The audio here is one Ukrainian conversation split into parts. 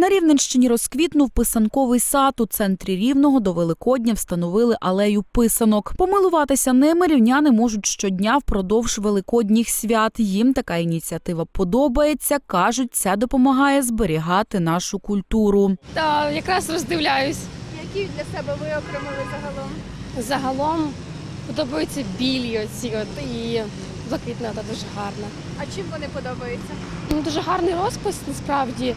На Рівненщині розквітнув писанковий сад. У центрі Рівного до Великодня встановили алею писанок. Помилуватися ними рівняни можуть щодня впродовж великодніх свят. Їм така ініціатива подобається. кажуть, це допомагає зберігати нашу культуру. Та якраз роздивляюсь. Які для себе ви окремили загалом? Загалом подобаються білі оці от і блакитна та дуже гарна. А чим вони подобаються? Ну, дуже гарний розпис насправді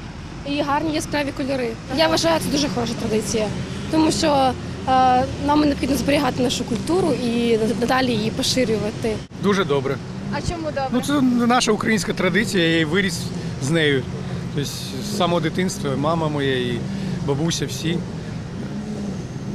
і гарні яскраві кольори. Я вважаю, це дуже хороша традиція, тому що е, нам необхідно зберігати нашу культуру і надалі її поширювати. Дуже добре. А чому добре? Ну це наша українська традиція, я і виріс з нею. Тобто з самого дитинства мама моя і бабуся всі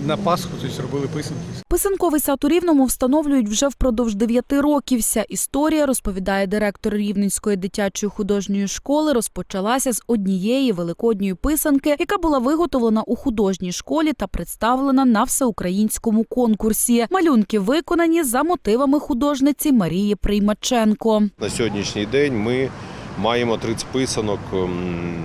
на Пасху тобто, робили писанки. Писанковий сад у Рівному встановлюють вже впродовж дев'яти років. Вся історія, розповідає директор Рівненської дитячої художньої школи, розпочалася з однієї великодньої писанки, яка була виготовлена у художній школі та представлена на всеукраїнському конкурсі. Малюнки виконані за мотивами художниці Марії Приймаченко. На сьогоднішній день ми маємо 30 писанок, ем,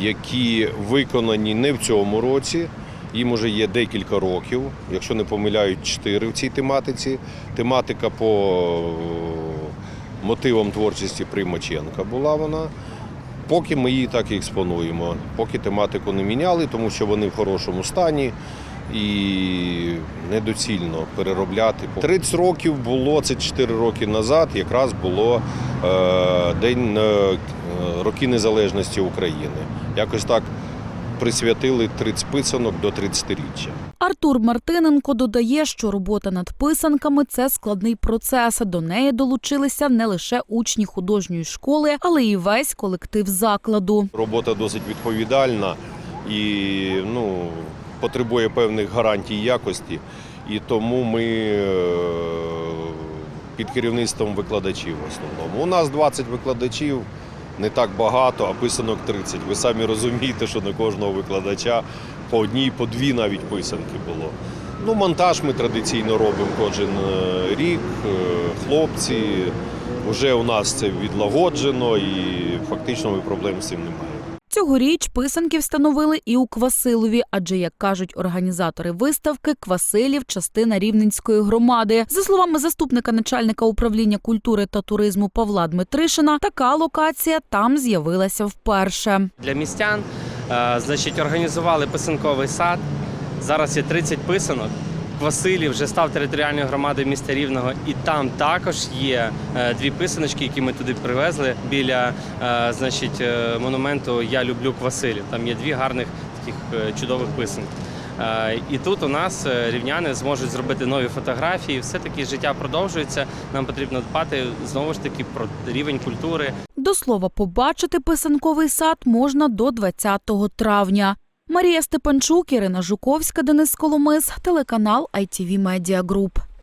які виконані не в цьому році. Їм уже є декілька років, якщо не помиляють, 4 в цій тематиці. Тематика по е, мотивам творчості Примаченка була вона. Поки ми її так і експонуємо, поки тематику не міняли, тому що вони в хорошому стані і недоцільно переробляти. 30 років було, це 4 роки назад, якраз було е, День е, роки незалежності України. Якось так присвятили 30 писанок до 30-річчя. Артур Мартиненко додає, що робота над писанками це складний процес. До неї долучилися не лише учні художньої школи, але й весь колектив закладу. Робота досить відповідальна і ну, потребує певних гарантій якості. І тому ми е, під керівництвом викладачів в основному. У нас 20 викладачів, не так багато, а писанок 30. Ви самі розумієте, що на кожного викладача по одній, по дві навіть писанки було. Ну, монтаж ми традиційно робимо кожен е, рік. Е, Хлопці, вже у нас це відлагоджено і фактично ми проблем з цим не маємо. Цьогоріч писанки встановили і у Квасилові, адже, як кажуть організатори виставки, Квасилів частина рівненської громади. За словами заступника начальника управління культури та туризму Павла Дмитришина, така локація там з'явилася вперше. для містян. Е, Значить, організували писанковий сад. Зараз є 30 писанок. Василів вже став територіальною громадою міста Рівного, і там також є е, дві писаночки, які ми туди привезли біля е, значить, е, монументу Я люблю Квасилів. Там є дві гарних таких чудових писанки. Е, І тут у нас рівняни зможуть зробити нові фотографії. Все таки життя продовжується. Нам потрібно дбати знову ж таки про рівень культури, До слова, побачити писанковий сад можна до 20 травня. Марія Степанчук, Ірина Жуковська, Денис Коломис, телеканал ITV Media Group.